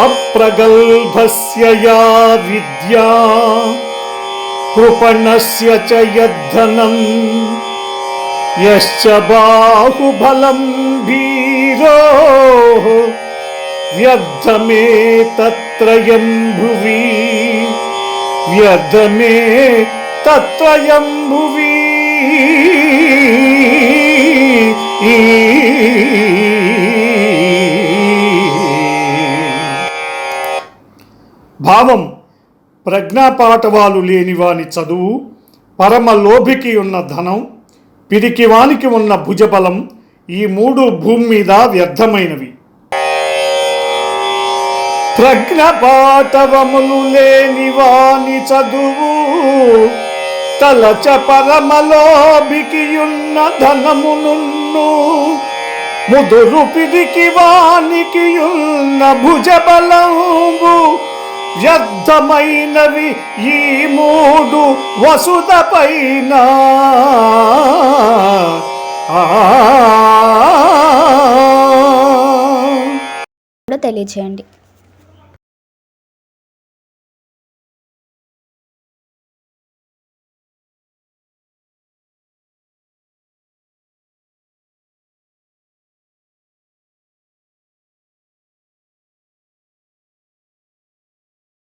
అప్రగల్భస్య యా విద్యా కృపణస్య చ యద్ధనం యశ్చ బాహుబలం ధీరో వ్యర్థమే తత్రయం భువి వ్యర్థమే తత్రయం భువి భావం ప్రజ్ఞాపాఠవాలు లేనివాని చదువు పరమ లోభికి ఉన్న ధనం పిరికివానికి ఉన్న భుజబలం ఈ మూడు భూమి మీద వ్యర్థమైనవి. ప్రజ్ఞపాఠవములు లేనివాని చదువు తలచ పరమలోభికియున్న ధనమునున్ను ముదురు పిరికి వానికియున్న భుజబలంబు వ్యర్థమైనవి ఈ మూడు వసుద పైన తెలియచేయండి.